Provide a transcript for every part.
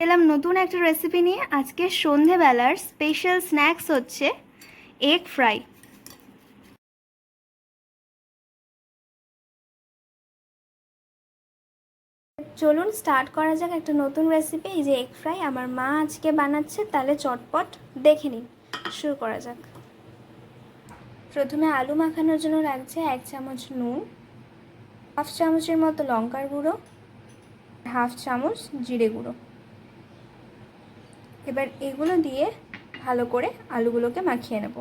এলাম নতুন একটা রেসিপি নিয়ে। আজকে সন্ধেবেলার স্পেশাল স্ন্যাক্স হচ্ছে এগ ফ্রাই চলুন স্টার্ট করা যাক একটা নতুন রেসিপি এই যে এগ ফ্রাই আমার মা আজকে বানাচ্ছে, তাহলে চটপট দেখে নিন। শুরু করা যাক। প্রথমে আলু মাখানোর জন্য লাগছে এক চামচ নুন, হাফ চামচের মতো লঙ্কার গুঁড়ো হাফ চামচ জিরে গুঁড়ো। এবার এগুলো দিয়ে ভালো করে আলুগুলোকে মাখিয়ে নেব।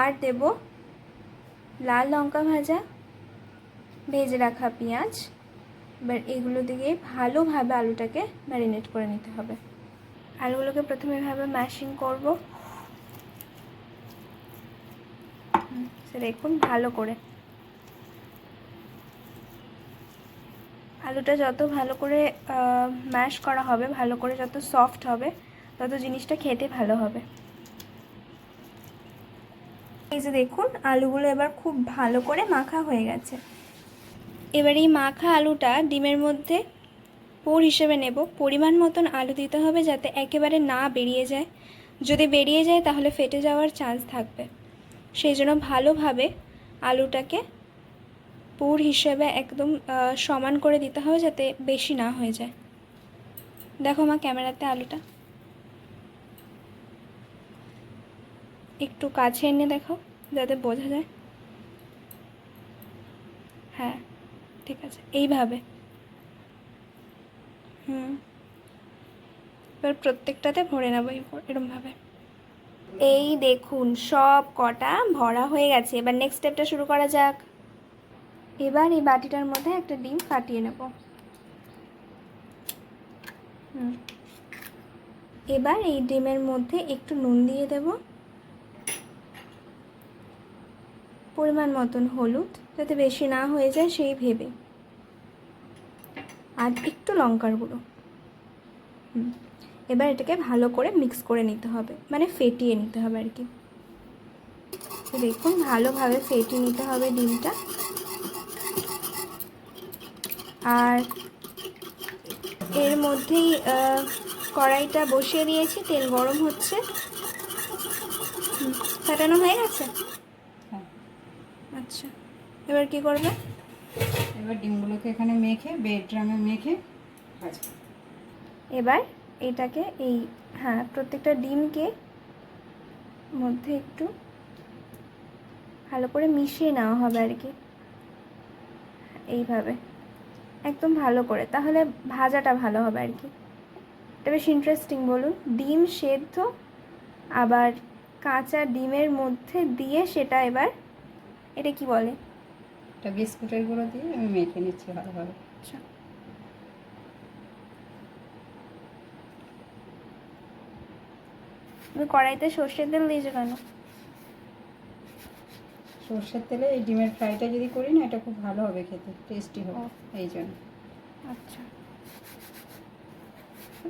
আর দেব লাল লঙ্কা ভাজা, ভেজে রাখা পেঁয়াজ। এবার এগুলো দিয়ে ভালোভাবে আলুটাকে ম্যারিনেট করে নিতে হবে। আলুগুলোকে প্রথমে এভাবে ম্যাশিং করব। দেখুন ভালো করে। আলুটা যত ভালো করে ম্যাশ করা হবে, ভালো করে যত সফট হবে তত জিনিসটা খেতে ভালো হবে। এই যে দেখুন, আলুগুলো এবার খুব ভালো করে মাখা হয়ে গেছে। এবার এই মাখা আলুটা ডিমের মধ্যে পুর হিসেবে নেব। পরিমাণ মতন আলু দিতে হবে যাতে একেবারে না বেরিয়ে যায়। যদি বেরিয়ে যায় তাহলে ফেটে যাওয়ার চান্স থাকবে। সেই জন্য ভালোভাবে আলুটাকে পুর হিসেবে একদম সমান করে দিতে হবে যাতে বেশি না হয়ে যায়। দেখো মা ক্যামেরাতে আলুটা। একটু কাছে এনে দেখো, যাতে বোঝা যায়। হ্যাঁ ঠিক আছে, এইভাবে। হুম। এবার প্রত্যেকটাতে ভরে নেব এরমভাবে। এই দেখুন, সব কটা ভরা হয়ে গেছে। এবার নেক্সট স্টেপটা শুরু করা যাক। এবার এই বাটিটার মধ্যে একটা ডিম ফাটিয়ে নেব। হুম। এবার এই ডিমের মধ্যে একটু নুন দিয়ে দেব। পরিমাণ মতন হলুদ যাতে বেশি না হয়ে যায় সেই ভেবে। আর একটু লঙ্কার গুঁড়ো। এবার এটাকে ভালো করে মিক্স করে নিতে হবে মানে ফেটিয়ে নিতে হবে আর কি। দেখুন, ভালোভাবে ফেটিয়ে নিতে হবে ডিমটা। আর এর মধ্যেই কড়াইটা বসিয়ে দিয়েছি, তেল গরম হচ্ছে। ফাটানো হয়ে গেছে। আচ্ছা। এবার কি করবে? এবার ডিমগুলোকে এখানে মেখে বেড ড্রামে মেখে ভাজবো। এবার এটাকে এই হ্যাঁ প্রত্যেকটা ডিমকে মধ্যে একটু ভালো করে মিশিয়ে নেওয়া হবে আর কি। এইভাবে। একদম ভালো করে। তাহলে ভাজাটা ভালো হবে আর কি। এটা বেশ ইন্টারেস্টিং বলুন। ডিম সেদ্ধ আবার কাঁচা ডিমের মধ্যে দিয়ে সেটা এবার এটা কি বলে? একটা বিস্কুটের গুঁড়ো দিয়ে আমি মেখে নিচ্ছি ভালোভাবে। আচ্ছা। তুমি কড়াইতে সর্ষের তেল দিয়েছ কেন? সর্ষের তেলে এই ডিমের ফ্রাইটা যদি করি না এটা খুব ভালো হবে খেতে টেস্টি হবে এই জন্য। আচ্ছা।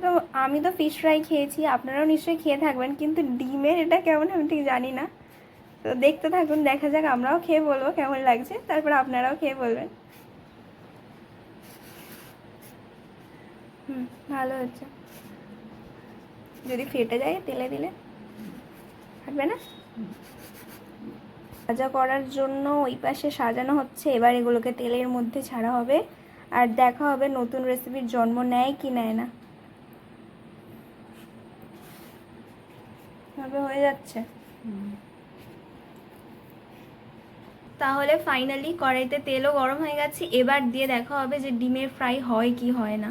তো আমি তো ফিশ ফ্রাই খেয়েছি আপনারাও নিশ্চয়ই খেয়ে থাকবেন কিন্তু ডিমের এটা কেমন আমি ঠিক জানি না। তো দেখতে থাকুন, দেখা যাক আমরাও খেয়ে বলব কেমন লাগছে। তারপর আপনারাও খেয়ে বলবেন। হুম, ভালো হচ্ছে। যদি ফেটে যায়, তেলে দিলে। থাকবে না? ভাজা করার জন্য ওই পাশে সাজানো হচ্ছে। এবার এগুলোকে তেলের মধ্যে ছাড়া হবে। আর দেখা হবে নতুন রেসিপির জন্ম নেয় কি নেয় না। ভাবে হয়ে যাচ্ছে। তাহলে ফাইনালি কড়াইতে তেলও গরম হয়ে গেছে। এবার দিয়ে দেখা হবে যে ডিমের ফ্রাই হয় কি হয় না।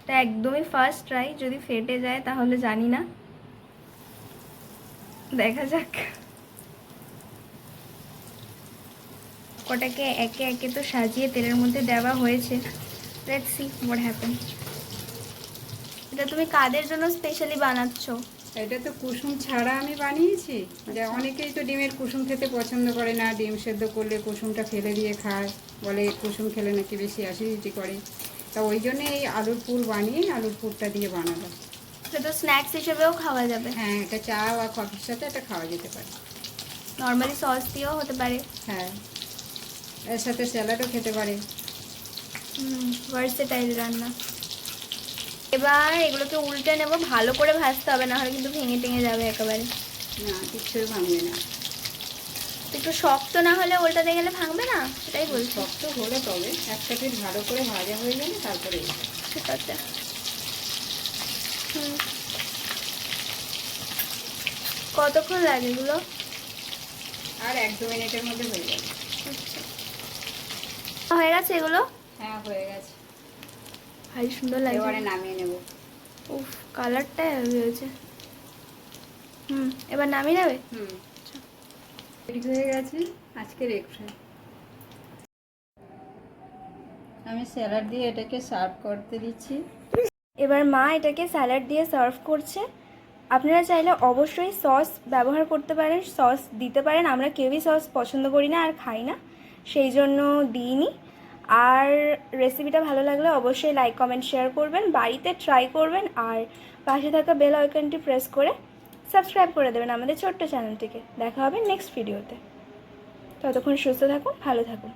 এটা একদমই ফার্স্ট ট্রাই যদি ফেটে যায় তাহলে জানি না। দেখা যাক। কটাকে একে একে তো সাজিয়ে তেলের মধ্যে দেওয়া হয়েছে। লেটস সি হোয়াট হ্যাপেন এটা তুমি কাদের জন্য স্পেশালি বানাচ্ছো? এটা তো কুসুম ছাড়া আমি বানিয়েছি। যে অনেকেই তো ডিমের কুসুম খেতে পছন্দ করে না ডিম সেদ্ধ করলে কুসুমটা ফেলে দিয়ে খায় বলে কুসুম খেলে নাকি বেশি অ্যাসিডিটি করে। তা ওই জন্য এই আলুর পুর বানিয়ে আলুর পুরটা দিয়ে বানালাম সেটা তো স্ন্যাক্স হিসেবেও খাওয়া যাবে। হ্যাঁ এটা চা বা কফির সাথে এটা খাওয়া যেতে পারে। নর্মালি সস দিয়েও হতে পারে। হ্যাঁ এর সাথে স্যালাডও খেতে পারে। হুম ভার্সেটাইল রান্না। এবার এগুলোকে উল্টে নেব ভালো করে ভাজতে হবে না হলে কিন্তু ভেঙে টেঙে যাবে একেবারে। না কিচ্ছুই ভাঙবে না। একটু শক্ত না হলে উল্টাতে গেলে ভাঙবে না? সেটাই বলছি। শক্ত হলে তবে একটা পিস ভালো করে ভাজা হয়ে গেলে তারপরে ঠিক আছে হুম। কতক্ষণ লাগে এগুলো? আর এক দু মিনিটের মধ্যে হয়ে যাবে। হয়ে গেছে এগুলো? হ্যাঁ হয়ে গেছে। ভারী সুন্দর লাগছে। এবারে নামিয়ে নেব। উফ কালারটা হয়েছে। হুম এবার নামিয়ে নেবে? হুম। রেডি হয়ে গেছে আজকের এগ ফ্রাই আমি স্যালাড দিয়ে এটাকে সার্ভ করতে দিচ্ছি। এবার মা এটাকে স্যালাড দিয়ে সার্ভ করছে। আপনারা চাইলে অবশ্যই সস ব্যবহার করতে পারেন সস দিতে পারেন। আমরা কেউই সস পছন্দ করি না আর খাই না। সেই জন্য দিইনি। আর রেসিপিটা ভালো লাগলে অবশ্যই লাইক কমেন্ট শেয়ার করবেন। বাড়িতে ট্রাই করবেন আর পাশে থাকা বেল আইকনটি প্রেস করে সাবস্ক্রাইব করে দেবেন আমাদের ছোট্ট চ্যানেলটিকে দেখা হবে নেক্সট ভিডিওতে ততক্ষণ সুস্থ থাকুন, ভালো থাকুন।